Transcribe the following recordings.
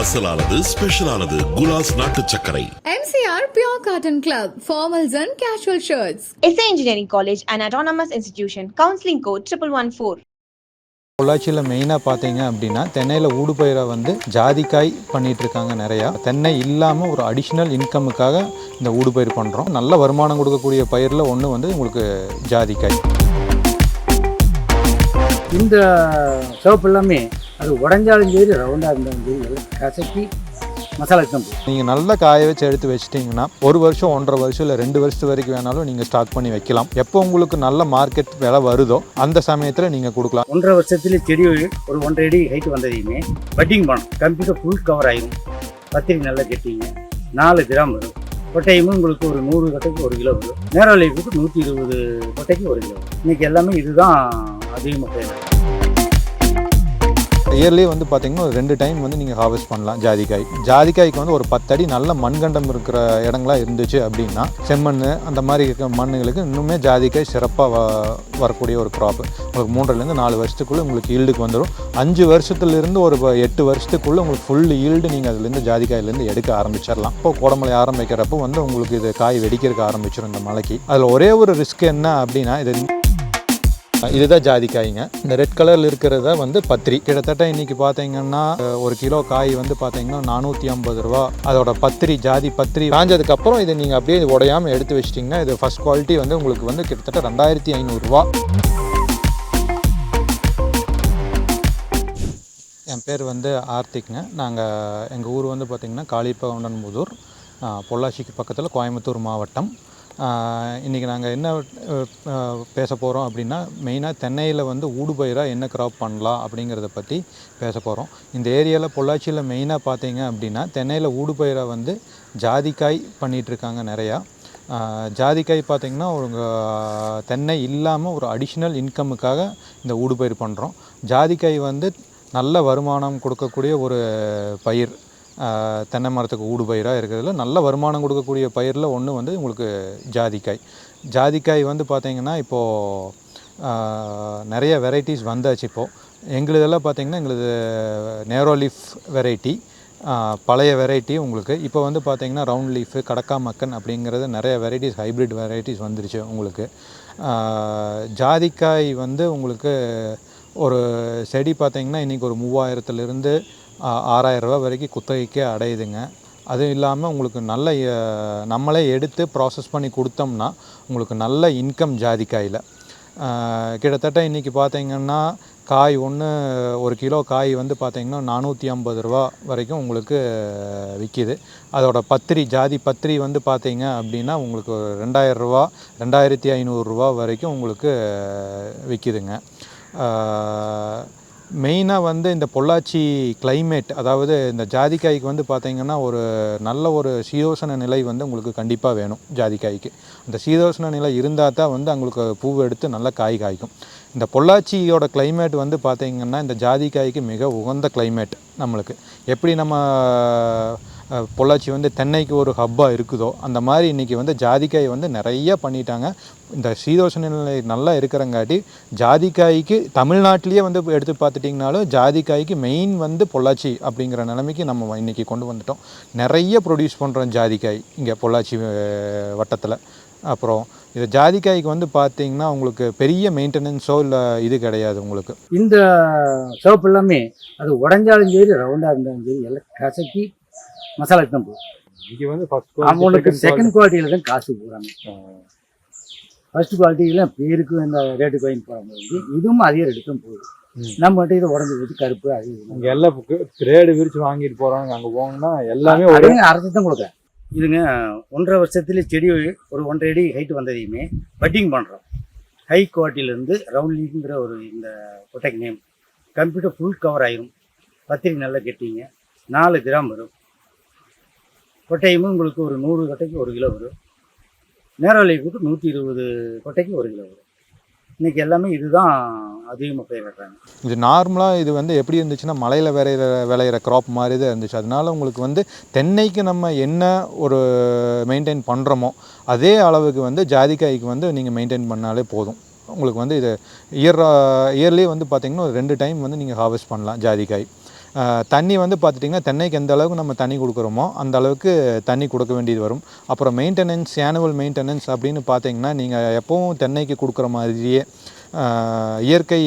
அசலானது ஸ்பெஷலானது குலாஸ் நாட்டு சர்க்கரை MCR Pure Cotton Club, formals and casual shirts. SA Engineering College, an autonomous institution. Counseling code 1114. பொள்ளாச்சியில் மெயினாக பார்த்தீங்க அப்படின்னா தென்னையில் ஊடுபயிரை வந்து ஜாதிக்காய் பண்ணிட்டு இருக்காங்க நிறையா தென்னை இல்லாமல் ஒரு அடிஷ்னல் இன்கமுக்காக இந்த ஊடுபயிர் பண்ணுறோம் நல்ல வருமானம் கொடுக்கக்கூடிய பயிரில் ஒன்று வந்து உங்களுக்கு ஜாதிக்காய் இந்த சிவப்பு எல்லாமே அது உடஞ்சாலும் சரி ரவுண்டாக இருந்தாலும் சரி எல்லாம் கசக்கி மசாலாக்கு தான் போகும் நீங்கள் நல்ல காய வச்சு எடுத்து வச்சிட்டிங்கன்னா ஒரு வருஷம் ஒன்றரை வருஷம் இல்லை ரெண்டு வருஷத்து வரைக்கும் வேணாலும் நீங்கள் ஸ்டாக் பண்ணி வைக்கலாம். எப்போ உங்களுக்கு நல்ல மார்க்கெட் விலை வருதோ அந்த சமயத்தில் நீங்கள் கொடுக்கலாம். ஒன்றரை வருஷத்துல செடி ஒரு ஒன்றரை அடி ஹைட் வந்ததையுமே பட்டிங் பண்ணணும். கம்ப்யூட்டர் ஃபுல் கவர் ஆயிரும். பத்திரிக்கை நல்லா கட்டிங்க. நாலு கிராம் வரும். கொட்டையுமே உங்களுக்கு ஒரு நூறு கொட்டைக்கு ஒரு கிலோ வரும். நேரோ லைஃபுக்கு நூற்றி இருபது கொட்டைக்கு ஒரு கிலோ வரும். இன்னைக்கு எல்லாமே இதுதான் அதிகமாக தேவை. இயர்லி வந்து பார்த்தீங்கன்னா ஒரு ரெண்டு டைம் வந்து நீங்கள் ஹார்வெஸ்ட் பண்ணலாம் ஜாதிக்காய். ஜாதிக்காய்க்கு வந்து ஒரு பத்தடி நல்ல மண்கண்டம் இருக்கிற இடங்களா இருந்துச்சு அப்படின்னா செம்மண் அந்த மாதிரி இருக்கிற மண்ணுகளுக்கு இன்னுமே ஜாதிக்காய் சிறப்பாக வ வரக்கூடிய ஒரு க்ராப் உங்களுக்கு மூன்றுலேருந்து நாலு வருஷத்துக்குள்ளே உங்களுக்கு ஈல்டுக்கு வந்துடும் அஞ்சு வருஷத்துலேருந்து ஒரு எட்டு வருஷத்துக்குள்ளே உங்களுக்கு ஃபுல் ஈல்டு நீங்கள் அதுலேருந்து ஜாதிக்காயிலேருந்து எடுக்க ஆரம்பிச்சிடலாம். இப்போ கோடமலை ஆரம்பிக்கிறப்போ வந்து உங்களுக்கு இது காய் வெடிக்கிறதுக்கு ஆரம்பிச்சிடும் இந்த மலைக்கு. அதில் ஒரே ஒரு ரிஸ்க் என்ன அப்படின்னா இது இதுதான் ஜாதிக்காய்ங்க இந்த ரெட் கலரில் இருக்கிறத வந்து பத்திரி கிட்டத்தட்ட இன்னைக்கு பார்த்தீங்கன்னா ஒரு கிலோ காய் வந்து பார்த்தீங்கன்னா நானூற்றி ஐம்பது ரூபா. அதோட பத்திரி ஜாதி பத்திரி காஞ்சதுக்கப்புறம் இதை நீங்கள் அப்படியே உடையாமல் எடுத்து வச்சிட்டிங்கன்னா இது ஃபஸ்ட் குவாலிட்டி வந்து உங்களுக்கு வந்து கிட்டத்தட்ட ரெண்டாயிரத்தி ஐநூறுரூவா என் பேர் வந்து ஆர்த்திக்ங்க. நாங்கள் எங்கள் ஊர் வந்து பார்த்திங்கன்னா காளிப்பகவுண்டன்புதூர் அஹ், பொள்ளாச்சிக்கு பக்கத்தில் கோயம்புத்தூர் மாவட்டம். இன்றைக்கி நாங்கள் என்ன பேச போகிறோம் அப்படின்னா மெயினாக தென்னையில் வந்து ஊடுபயிராக என்ன க்ராப் பண்ணலாம் அப்படிங்கிறத பற்றி பேச போகிறோம் இந்த ஏரியாவில் பொள்ளாச்சியில் மெயினாக பார்த்தீங்க அப்படின்னா தென்னையில் ஊடுபயிராக வந்து ஜாதிக்காய் பண்ணிகிட்ருக்காங்க இருக்காங்க நிறையா. ஜாதிக்காய் பார்த்திங்கன்னா ஒரு தென்னை இல்லாமல் ஒரு அடிஷ்னல் இன்கமுக்காக இந்த ஊடுபயிர் பண்ணுறோம் ஜாதிக்காய் வந்து நல்ல வருமானம் கொடுக்கக்கூடிய ஒரு பயிர். தென்னை மரத்துக்கு ஊடுபயிராக இருக்கிறதுல நல்ல வருமானம் கொடுக்கக்கூடிய பயிரில் ஒன்று வந்து உங்களுக்கு ஜாதிக்காய். ஜாதிக்காய் வந்து பார்த்திங்கன்னா இப்போது நிறைய வெரைட்டிஸ் வந்தாச்சு இப்போது எங்களுதெல்லாம் பார்த்திங்கன்னா எங்களுது நேரோ லீஃப் வெரைட்டி பழைய வெரைட்டி உங்களுக்கு. இப்போ வந்து பார்த்திங்கன்னா ரவுண்ட் லீஃபு கடக்கா மக்கன் அப்படிங்கிறது நிறைய வெரைட்டிஸ் ஹைப்ரிட் வெரைட்டிஸ் வந்துருச்சு உங்களுக்கு. ஜாதிக்காய் வந்து உங்களுக்கு ஒரு செடி பார்த்திங்கன்னா இன்றைக்கி ஒரு மூவாயிரத்துலேருந்து ஆறாயிரம் வரைக்கும் குத்தகைக்கே அடையுதுங்க. அதுவும் இல்லாமல் உங்களுக்கு நல்ல நம்மளே எடுத்து ப்ராசஸ் பண்ணி கொடுத்தோம்னா உங்களுக்கு நல்ல இன்கம் ஜாதிக்காயில் கிட்டத்தட்ட இன்றைக்கி பார்த்தீங்கன்னா காய் ஒன்று ஒரு கிலோ காய் வந்து பார்த்திங்கன்னா நானூற்றி ஐம்பது ரூபா வரைக்கும் உங்களுக்கு விற்கிது அதோட பத்திரி ஜாதி பத்திரி வந்து பார்த்தீங்க அப்படின்னா உங்களுக்கு ஒரு ரெண்டாயிரம் ரூபா ரெண்டாயிரத்தி ஐநூறுரூவா வரைக்கும் உங்களுக்கு விற்கிதுங்க மெயினாக வந்து இந்த பொள்ளாச்சி கிளைமேட் அதாவது இந்த ஜாதிக்காய்க்கு வந்து பார்த்திங்கன்னா ஒரு நல்ல ஒரு சீதோஷண நிலை வந்து உங்களுக்கு கண்டிப்பாக வேணும் ஜாதிக்காய்க்கு. அந்த சீதோஷண நிலை இருந்தால் தான் வந்து உங்களுக்கு பூ எடுத்து நல்ல காய் காய்க்கும். இந்த பொள்ளாச்சியோட கிளைமேட் வந்து பார்த்தீங்கன்னா இந்த ஜாதிக்காய்க்கு மிக உகந்த கிளைமேட் நம்மளுக்கு. எப்படி நம்ம பொள்ளாச்சி வந்து தென்னைக்கு ஒரு ஹப்பாக இருக்குதோ அந்த மாதிரி இன்றைக்கி வந்து ஜாதிக்காய் வந்து நிறைய பண்ணிட்டாங்க. இந்த சீதோஷண நிலை நல்லா இருக்கிறங்காட்டி ஜாதிக்காய்க்கு தமிழ்நாட்டிலேயே வந்து எடுத்து பார்த்துட்டிங்கனாலும் ஜாதிக்காய்க்கு மெயின் வந்து பொள்ளாச்சி அப்படிங்கிற நிலைமைக்கு நம்ம இன்றைக்கி கொண்டு வந்துட்டோம். நிறைய ப்ரொடியூஸ் பண்ணுறோம் ஜாதிக்காய் இங்கே பொள்ளாச்சி வட்டத்தில். அப்புறம் இது ஜாதிக்காய்க்கு வந்து பார்த்தீங்கன்னா உங்களுக்கு பெரிய மெயின்டெனன்ஸோ இல்லை இது கிடையாது உங்களுக்கு? இந்த சோப்பு எல்லாமே அது உடஞ்சாலும் சரி ரவுண்டாக இருந்தாலும் சரி எல்லாம் கசக்கி மசாலாக்கு தான் போகும் இங்கே வந்து அவங்களுக்கு செகண்ட் குவாலிட்டியில் தான் காசு போகிறாங்க ஃபர்ஸ்ட் குவாலிட்டியில் பேருக்கு இந்த ரேட்டுக்கு வாங்கி போகும்போது இதுவும் அதே ரேட்டு தான் போகுது. ம். நம்ம மட்டும் இதை உடஞ்சி போச்சு கருப்பு அது. இங்கே எல்லாம் கிரேடு விரிச்சு வாங்கிட்டு போகிறாங்க அங்கே போனோம்னா எல்லாமே ஒரு அரைச்சி தான் கொடுக்குறேன் இதுங்க ஒன்றரை வருஷத்துல செடி ஒரு ஒன்றரை அடி ஹைட் வந்ததையுமே பட்டிங் பண்ணுறோம் ஹை குவாலிட்டியிலேருந்து ரவுண்ட் லீஃப்ங்கிற ஒரு இந்த கொட்டைக்கு நேம் கம்ப்யூட்டர் ஃபுல் கவர் ஆயிரும். பத்திரிக்கை நல்லா கட்டிங்க. நாலு கிராம் வரும். கொட்டையும் உங்களுக்கு ஒரு நூறு கொட்டைக்கு ஒரு கிலோ வரும். நேரோ லைஃபுக்கு நூற்றி இருபது கொட்டைக்கு ஒரு கிலோ வரும். இன்னைக்கு எல்லாமே இதுதான் அதிகமாக பயிரிடுறாங்க இது நார்மலாக இது வந்து எப்படி இருந்துச்சுன்னா மலையில் விளையிற விளையிற க்ராப் மாதிரி தான் இருந்துச்சு. அதனால உங்களுக்கு வந்து தென்னைக்கு நம்ம என்ன ஒரு மெயின்டைன் பண்ணுறோமோ அதே அளவுக்கு வந்து ஜாதிக்காய்க்கு வந்து நீங்கள் மெயின்டைன் பண்ணாலே போதும். உங்களுக்கு வந்து இது இயர் இயர்லி வந்து பார்த்திங்கன்னா ஒரு ரெண்டு டைம் வந்து நீங்கள் ஹார்வெஸ்ட் பண்ணலாம் ஜாதிக்காய். தண்ணி வந்து பார்த்துட்டிங்கன்னா தென்னைக்கு எந்த அளவுக்கு நம்ம தண்ணி கொடுக்குறோமோ அந்த அளவுக்கு தண்ணி கொடுக்க வேண்டியது வரும். அப்புறம் மெயின்டெனன்ஸ் ஆனுவல் மெயின்டெனன்ஸ் அப்படின்னு பார்த்தீங்கன்னா நீங்கள் எப்போவும் தென்னைக்கு கொடுக்குற மாதிரியே இயற்கை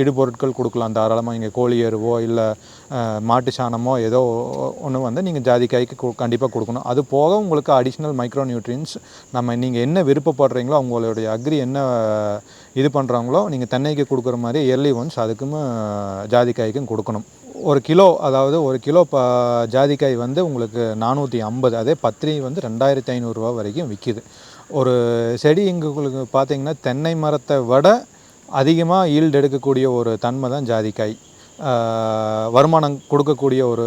இடுபொருட்கள் கொடுக்கலாம். தாராளமாக இங்கே கோழி எருவோ இல்லை மாட்டு சாணமோ ஏதோ ஒன்று வந்து நீங்கள் ஜாதிக்காய்க்கு கண்டிப்பாக கொடுக்கணும். அது போக உங்களுக்கு அடிஷ்னல் மைக்ரோ நியூட்ரியன்ஸ் நம்ம நீங்கள் என்ன விருப்பப்படுறீங்களோ அவங்களுடைய அக்ரி என்ன இது பண்ணுறாங்களோ நீங்கள் தென்னைக்கு கொடுக்குற மாதிரி இயர்லி ஒன்ஸ் அதுக்கும் ஜாதிக்காய்க்கும் கொடுக்கணும். ஒரு கிலோ அதாவது ஒரு கிலோ ப ஜாதிக்காய் வந்து உங்களுக்கு நானூற்றி ஐம்பது. அதே பத்திரி வந்து ரெண்டாயிரத்தி ஐநூறுரூவா வரைக்கும் விற்கிது ஒரு செடி இங்கே உங்களுக்கு பார்த்தீங்கன்னா தென்னை மரத்தை விட அதிகமாக ஈல்டு எடுக்கக்கூடிய ஒரு தன்மை தான் ஜாதிக்காய். வருமானம் கொடுக்கக்கூடிய ஒரு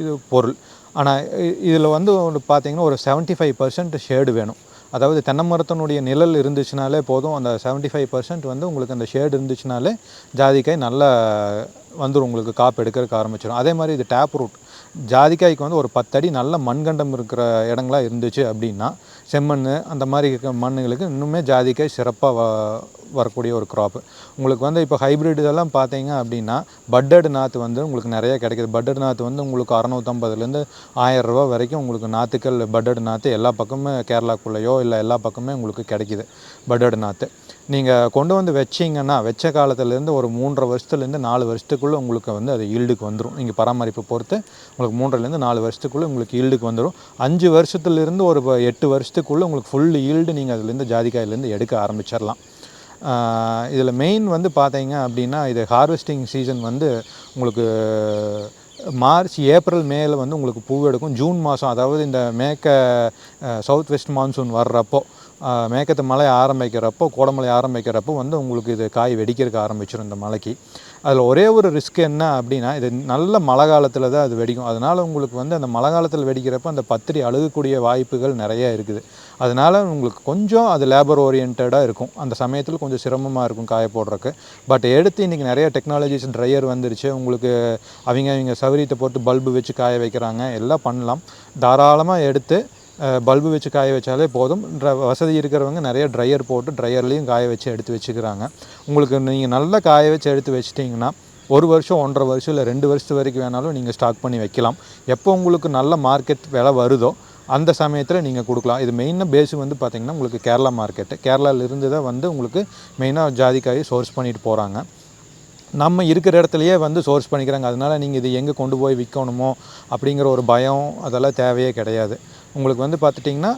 இது பொருள். ஆனால் இதில் வந்து ஒன்று ஒரு 75% ஃபைவ் பர்சன்ட் ஷேடு வேணும். அதாவது தென்னை மரத்தினுடைய நிழல் இருந்துச்சுனாலே போதும். அந்த 75% ஃபைவ் பர்சன்ட் வந்து உங்களுக்கு அந்த ஷேடு இருந்துச்சுனாலே ஜாதிக்காய் நல்லா வந்துடும் உங்களுக்கு காப்பு எடுக்கிறதுக்கு ஆரம்பிச்சிடும் அதே மாதிரி இது டேப் ரூட் ஜாதிக்காய்க்கு வந்து ஒரு பத்தடி நல்ல மண்கண்டம் இருக்கிற இடங்களாக இருந்துச்சு அப்படின்னா செம்மண் அந்த மாதிரி இருக்க மண்ணுகளுக்கு இன்னுமே ஜாதிக்காய் சிறப்பாக வ வரக்கூடிய ஒரு க்ராப்பு உங்களுக்கு வந்து இப்போ ஹைப்ரிட் இதெல்லாம் பார்த்தீங்க அப்படின்னா பட்டட் நாற்று வந்து உங்களுக்கு நிறையா கிடைக்குது. பட்டட் நாற்று வந்து உங்களுக்கு அறநூற்றம்பதுலேருந்து ஆயிரம் ரூபா வரைக்கும் உங்களுக்கு நாற்றுக்கள் பட்டட் நாற்று எல்லா பக்கமும் கேரளாக்குள்ளேயோ இல்லை எல்லா பக்கமே உங்களுக்கு கிடைக்குது. பட்டட் நாற்று நீங்கள் கொண்டு வந்து வச்சிங்கன்னா வச்ச காலத்துலேருந்து ஒரு மூன்றரை வருஷத்துலேருந்து நாலு வருஷத்துக்குள்ளே உங்களுக்கு வந்து அது ஈல்டுக்கு வந்துடும் நீங்கள் பராமரிப்பு பொறுத்து உங்களுக்கு மூன்றுலேருந்து நாலு வருஷத்துக்குள்ளே உங்களுக்கு ஈல்டுக்கு வந்துடும் அஞ்சு வருஷத்துலேருந்து ஒரு எட்டு வருஷத்துக்குள்ளே உங்களுக்கு ஃபுல் ஈல்டு நீங்கள் அதுலேருந்து ஜாதிக்காயிலேருந்து எடுக்க ஆரம்பிச்சிடலாம். இதில் மெயின் வந்து பார்த்தீங்க அப்படின்னா இது ஹார்வெஸ்டிங் சீசன் வந்து உங்களுக்கு மார்ச் ஏப்ரல் மேல வந்து உங்களுக்கு பூ எடுக்கும். ஜூன் மாதம் அதாவது இந்த மேற்க சவுத் வெஸ்ட் மான்சூன் வர்றப்போ மேற்கத்து மலை ஆரம்பிக்கிறப்போ கோடமலை ஆரம்பிக்கிறப்போ வந்து உங்களுக்கு இது காய் வெடிக்கிறதுக்கு ஆரம்பிச்சிடும் இந்த மலைக்கு. அதில் ஒரே ஒரு ரிஸ்க் என்ன அப்படின்னா இது நல்ல மழை காலத்தில் தான் அது வெடிக்கும். அதனால் உங்களுக்கு வந்து அந்த மழை காலத்தில் வெடிக்கிறப்போ அந்த பத்திரி அழுகக்கூடிய வாய்ப்புகள் நிறைய இருக்குது. அதனால் உங்களுக்கு கொஞ்சம் அது லேபர் ஓரியன்டாக இருக்கும். அந்த சமயத்தில் கொஞ்சம் சிரமமாக இருக்கும் காய போடுறதுக்கு பட் எடுத்து இன்றைக்கி நிறைய டெக்னாலஜிஸ் ட்ரையர் வந்துருச்சு. உங்களுக்கு அவங்க அவங்க சௌரியத்தை போட்டு பல்பு வச்சு காய வைக்கிறாங்க. எல்லாம் பண்ணலாம். தாராளமாக எடுத்து பல்பு வச்சு காய வச்சாலே போதும். ட்ர- வசதி இருக்கிறவங்க நிறைய ட்ரையர் போட்டு ட்ரையர்லேயும் காய வச்சு எடுத்து வச்சுக்கிறாங்க. உங்களுக்கு நீங்கள் நல்லா காய வச்சு எடுத்து வச்சிட்டிங்கன்னா ஒரு வருஷம் ஒன்றரை வருஷம் இல்லை ரெண்டு வருஷத்து வரைக்கும் வேணாலும் நீங்கள் ஸ்டாக் பண்ணி வைக்கலாம். எப்போ உங்களுக்கு நல்ல மார்க்கெட் விலை வருதோ அந்த சமயத்தில் நீங்கள் கொடுக்கலாம். இது மெயினாக பேஸ் வந்து பார்த்திங்கன்னா உங்களுக்கு கேரளா மார்க்கெட்டு கேரளாவிலிருந்து தான் வந்து உங்களுக்கு மெயினாக ஜாதிக்காயை சோர்ஸ் பண்ணிட்டு போகிறாங்க நம்ம இருக்கிற இடத்துலையே வந்து சோர்ஸ் பண்ணிக்கிறாங்க. அதனால் நீங்கள் இது எங்கே கொண்டு போய் விற்கணுமோ அப்படிங்கிற ஒரு பயம் அதெல்லாம் தேவையே கிடையாது. உங்களுக்கு வந்து பார்த்துட்டிங்கன்னா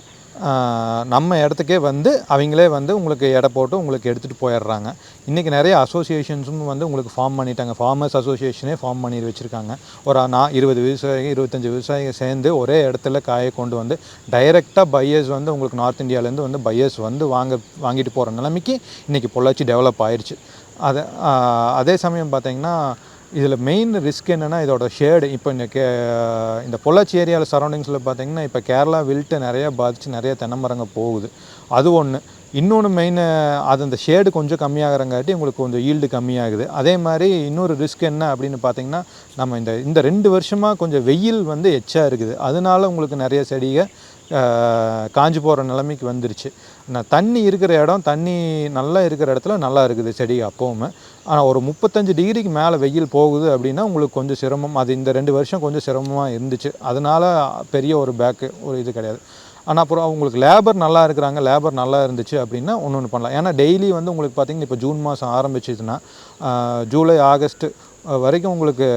நம்ம இடத்துக்கே வந்து அவங்களே வந்து உங்களுக்கு எடை போட்டு உங்களுக்கு எடுத்துகிட்டு போயிடுறாங்க. இன்றைக்கி நிறைய அசோசியேஷன்ஸும் வந்து உங்களுக்கு ஃபார்ம் பண்ணிட்டாங்க. ஃபார்மர்ஸ் அசோசியேஷனே ஃபார்ம் பண்ணி வச்சுருக்காங்க. ஒரு நான் இருபது விவசாயிகள் இருபத்தஞ்சி விவசாயிகள் சேர்ந்து ஒரே இடத்துல காயை கொண்டு வந்து டைரெக்டாக பையர்ஸ் வந்து உங்களுக்கு நார்த் இந்தியாவிலேருந்து வந்து பையர்ஸ் வந்து வாங்க வாங்கிட்டு போகிற நிலைமைக்கு இன்றைக்கி பொள்ளாச்சி டெவலப் ஆயிடுச்சு அதை அதே சமயம் பார்த்தீங்கன்னா இதில் மெயின் ரிஸ்க் என்னென்னா இதோட ஷேடு இப்போ இந்த கே இந்த பொள்ளாச்சி ஏரியாவில் சரௌண்டிங்ஸில் பார்த்தீங்கன்னா இப்போ கேரளா வில்ட்டு நிறையா பாதித்து நிறைய தென்னை மரங்கள் போகுது. அது ஒன்று இன்னொன்று மெயின் அது அந்த ஷேடு கொஞ்சம் கம்மியாகிறங்காட்டி உங்களுக்கு கொஞ்சம் ஈல்டு கம்மியாகுது. அதே மாதிரி இன்னொரு ரிஸ்க் என்ன அப்படின்னு பார்த்தீங்கன்னா நம்ம இந்த இந்த ரெண்டு வருஷமாக கொஞ்சம் வெயில் வந்து எச்சா இருக்குது. அதனால உங்களுக்கு நிறைய செடிகள் காஞ்சி காஞ்சு போகிற நிலைமைக்கு வந்துருச்சு. நான் தண்ணி இருக்கிற இடம் தண்ணி நல்லா இருக்கிற இடத்துல நல்லா இருக்குது செடி அப்போவுமே. ஆனால் ஒரு முப்பத்தஞ்சு டிகிரிக்கு மேலே வெயில் போகுது அப்படின்னா உங்களுக்கு கொஞ்சம் சிரமம். அது இந்த ரெண்டு வருஷம் கொஞ்சம் சிரமமாக இருந்துச்சு. அதனால பெரிய ஒரு பேக்கு ஒரு இது கிடையாது. ஆனால் அப்புறம் உங்களுக்கு லேபர் நல்லா இருக்கிறாங்க லேபர் நல்லா இருந்துச்சு அப்படின்னா ஒன்று ஒன்று பண்ணலாம். ஏன்னா டெய்லி வந்து உங்களுக்கு பார்த்தீங்கன்னா இப்போ ஜூன் மாதம் ஆரம்பிச்சிதுன்னா ஜூலை ஆகஸ்ட் வரைக்கும் உங்களுக்கு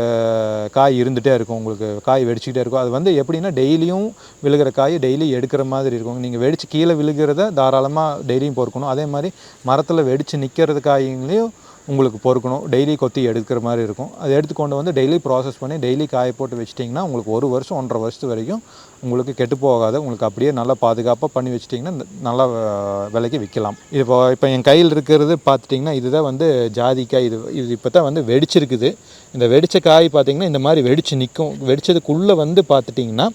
காய் இருந்துகிட்டே இருக்கும். உங்களுக்கு காய் வெடிச்சிக்கிட்டே இருக்கும். அது வந்து எப்படின்னா டெய்லியும் விழுகிற காய் டெய்லி எடுக்கிற மாதிரி இருக்கும். நீங்கள் வெடித்து கீழே விழுகிறத தாராளமாக டெய்லியும் பொறுக்கணும். அதே மாதிரி மரத்தில் வெடித்து நிற்கிறது காய்களையும் உங்களுக்கு பொறுக்கணும். டெய்லி கொத்தி எடுக்கிற மாதிரி இருக்கும். அதை எடுத்து கொண்டு வந்து டெய்லி ப்ராசஸ் பண்ணி டெய்லி காய போட்டு வச்சிட்டிங்கன்னா உங்களுக்கு ஒரு வருஷம் ஒன்றரை வருஷத்து வரைக்கும் உங்களுக்கு கெட்டு போகாத. உங்களுக்கு அப்படியே நல்லா பாதுகாப்பாக பண்ணி வச்சிட்டிங்கன்னா நல்லா விலைக்கு விற்கலாம். இப்போ இப்போ என் கையில் இருக்கிறது பார்த்துட்டிங்கன்னா இதுதான் வந்து ஜாதிக்காய். இது இது இப்போ தான் வந்து வெடிச்சிருக்குது. இந்த வெடித்த காய் பார்த்தீங்கன்னா இந்த மாதிரி வெடிச்சு நிற்கும் வெடிச்சதுக்குள்ளே வந்து பார்த்துட்டிங்கன்னா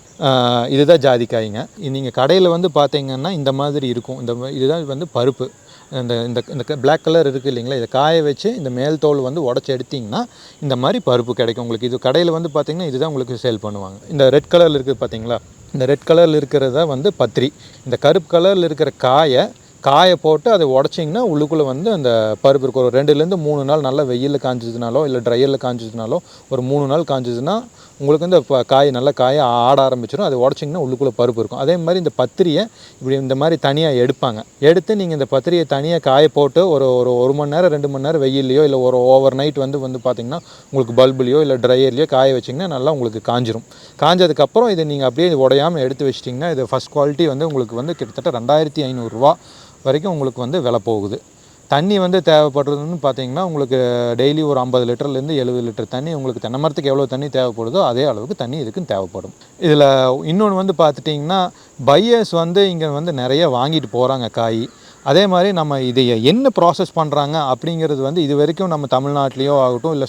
இதுதான் ஜாதிக்காய்ங்க. நீங்கள் கடையில் வந்து பார்த்தீங்கன்னா இந்த மாதிரி இருக்கும். இந்த இதுதான் வந்து பருப்பு. இந்த இந்த இந்த பிளாக் கலர் இருக்குது இல்லைங்களா? இதை காய வச்சு இந்த மேல் தோல் வந்து உடச்சி எடுத்திங்கன்னா இந்த மாதிரி பருப்பு கிடைக்கும் உங்களுக்கு. இது கடையில் வந்து பார்த்திங்கன்னா இதுதான் உங்களுக்கு சேல் பண்ணுவாங்க. இந்த ரெட் கலரில் இருக்குது பார்த்தீங்களா? இந்த ரெட் கலரில் இருக்கிறத வந்து பத்திரி. இந்த கருப்பு கலரில் இருக்கிற காயை காய போட்டு அதை உடச்சிங்கன்னா உள்ளுக்குள்ளே வந்து அந்த பருப்பு இருக்கும். ஒரு ரெண்டுலேருந்து மூணு நாள் நல்லா வெயிலில் காஞ்சதுனாலோ இல்லை ட்ரையரில் காஞ்சதுனாலோ ஒரு மூணு நாள் காஞ்சதுன்னா உங்களுக்கு வந்து காய் நல்லா காய ஆட ஆரம்பிச்சிடும் அது உடச்சிங்கன்னா உள்ளுக்குள்ளே பருப்பு இருக்கும். அதே மாதிரி இந்த பத்திரியை இப்படி இந்த மாதிரி தனியாக எடுப்பாங்க. எடுத்து நீங்கள் இந்த பத்திரியை தனியாக காய போட்டு ஒரு ஒரு ஒரு மணி நேரம் ரெண்டு மணி நேரம் வெயில்லையோ இல்லை ஒரு ஓவர் நைட் வந்து வந்து பார்த்தீங்கன்னா உங்களுக்கு பல்புலையோ இல்லை ட்ரையர்லையோ காய வச்சிங்கன்னா நல்லா உங்களுக்கு காஞ்சிரும். காஞ்சதுக்கப்புறம் இதை நீங்கள் அப்படியே உடையாமல் எடுத்து வச்சிட்டிங்கன்னா இது ஃபஸ்ட் குவாலிட்டி வந்து உங்களுக்கு வந்து கிட்டத்தட்ட ரெண்டாயிரத்தி ஐநூறுரூவா வரைக்கும் உங்களுக்கு வந்து விலை போகுது. தண்ணி வந்து தேவைப்படுறதுன்னு பார்த்தீங்கன்னா உங்களுக்கு டெய்லி ஒரு ஐம்பது லிட்டர்லேருந்து எழுபது லிட்டர் தண்ணி உங்களுக்கு தென்னை மரத்துக்கு எவ்வளோ தண்ணி தேவைப்படுதோ அதே அளவுக்கு தண்ணி இதுக்கும் தேவைப்படும். இதில் இன்னொன்று வந்து பார்த்துட்டிங்கன்னா பையர்ஸ் வந்து இங்கே வந்து நிறைய வாங்கிட்டு போகிறாங்க காய். அதே மாதிரி நம்ம இதை என்ன ப்ராசஸ் பண்ணுறாங்க அப்படிங்கிறது வந்து இது வரைக்கும் நம்ம தமிழ்நாட்டிலையோ ஆகட்டும் இல்லை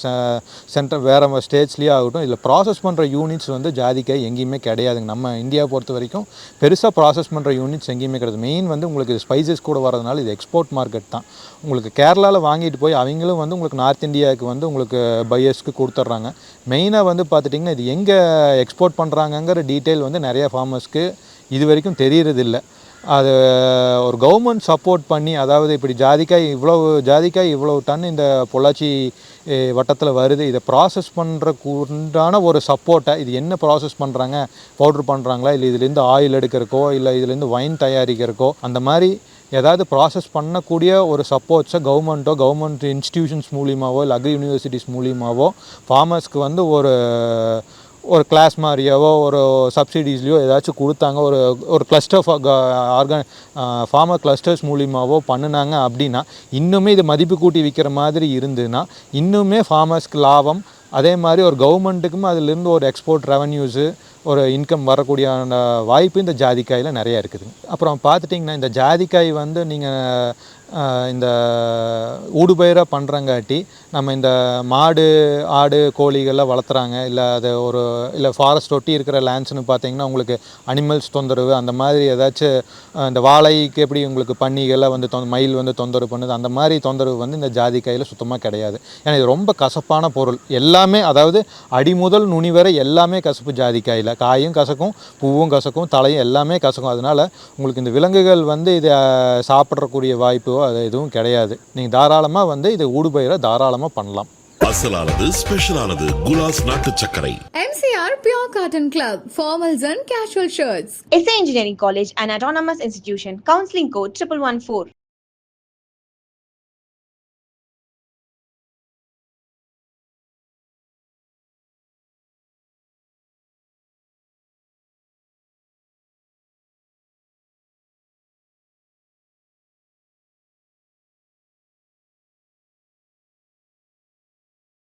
சென்ட்ரல் வேறு ஸ்டேட்ஸ்லேயோ ஆகட்டும் இதில் ப்ராசஸ் பண்ணுற யூனிட்ஸ் வந்து ஜாதிக்காய் எங்கேயுமே கிடையாதுங்க. நம்ம இந்தியாவை பொறுத்த வரைக்கும் பெருசாக ப்ராசஸ் பண்ணுற யூனிட்ஸ் எங்கேயுமே கிடையாது. மெயின் வந்து உங்களுக்கு ஸ்பைசஸ் கூட வரதுனால இது எக்ஸ்போர்ட் மார்க்கெட் தான். உங்களுக்கு கேரளாவில் வாங்கிட்டு போய் அவங்களும் வந்து உங்களுக்கு நார்த் இந்தியாவுக்கு வந்து உங்களுக்கு பையர்ஸ்க்கு கொடுத்துட்றாங்க. மெயினாக வந்து பார்த்துட்டிங்கன்னா இது எங்கே எக்ஸ்போர்ட் பண்ணுறாங்கங்கிற டீட்டெயில் வந்து நிறைய ஃபார்மர்ஸ்க்கு இது வரைக்கும் தெரியறதில்லை. அது ஒரு கவர்மெண்ட் சப்போர்ட் பண்ணி அதாவது இப்படி ஜாதிக்காய் இவ்வளவு ஜாதிக்காய் இவ்வளோ டன் இந்த பொள்ளாச்சி வட்டத்தில் வருது. இதை ப்ராசஸ் பண்ணுறக்கு உண்டான ஒரு சப்போர்ட்டை இது என்ன ப்ராசஸ் பண்ணுறாங்க பவுட்ரு பண்ணுறாங்களா இல்லை இதுலேருந்து ஆயில் எடுக்கிறக்கோ இல்லை இதுலேருந்து ஒயின் தயாரிக்கிறக்கோ அந்த மாதிரி ஏதாவது ப்ராசஸ் பண்ணக்கூடிய ஒரு சப்போர்ட்ஸை கவர்மெண்ட்டோ கவர்மெண்ட் இன்ஸ்டிடியூஷன்ஸ் மூலியமாகவோ இல்லை அக்ரி யூனிவர்சிட்டிஸ் மூலியமாவோ ஃபார்மர்ஸ்க்கு வந்து ஒரு ஒரு கிளாஸ் மாதிரியாவோ ஒரு சப்சிடிஸ்லையோ ஏதாச்சும் கொடுத்தாங்க. ஒரு ஒரு கிளஸ்டர் ஆர்கன் ஃபார்மர் கிளஸ்டர்ஸ் மூலியமாகவோ பண்ணுனாங்க அப்படின்னா இன்னுமே இது மதிப்பு கூட்டி விற்கிற மாதிரி இருந்துன்னா இன்னுமே ஃபார்மர்ஸ்க்கு லாபம். அதே மாதிரி ஒரு கவர்மெண்ட்டுக்கும் அதிலிருந்து ஒரு எக்ஸ்போர்ட் ரெவன்யூஸு ஒரு இன்கம் வரக்கூடிய அந்த வாய்ப்பு இந்த ஜாதிக்காயில் நிறையா இருக்குது. அப்புறம் பார்த்துட்டிங்கன்னா இந்த ஜாதிக்காய் வந்து நீங்கள் இந்த ஊடுபயிராக பண்ணுறங்காட்டி நம்ம இந்த மாடு ஆடு கோழிகள்லாம் வளர்த்துறாங்க. இல்லை அது ஒரு இல்லை ஃபாரஸ்ட் ஒட்டி இருக்கிற லேண்ட்ஸ்னு பார்த்தீங்கன்னா உங்களுக்கு அனிமல்ஸ் தொந்தரவு அந்த மாதிரி ஏதாச்சும் இந்த வாழைக்கு எப்படி உங்களுக்கு பன்னிகள்லாம் வந்து தொ மயில் வந்து தொந்தரவு பண்ணுது அந்த மாதிரி தொந்தரவு வந்து இந்த ஜாதிக்காயில் சுத்தமாக கிடையாது. ஏன்னா இது ரொம்ப கசப்பான பொருள். எல்லாமே அதாவது அடி முதல் நுனி வரை எல்லாமே கசப்பு ஜாதிக்காயில் காயும் கசக்கும் பூவும் கசக்கும் தலையும் எல்லாமே கசக்கும். அதனால் உங்களுக்கு இந்த விலங்குகள் வந்து இதை சாப்பிட்றக்கூடிய வாய்ப்போ அது எதுவும் கிடையாது. நீங்கள் தாராளமாக வந்து இதை ஊடுபயிரை தாராளமாக பண்ணலாம் அசலானது ஸ்பெஷலானது குலாஸ் நாட்டு சர்க்கரை MCR Pure Cotton Club, formals and casual shirts. SA Engineering College and Autonomous Institution, Counseling Code 1114.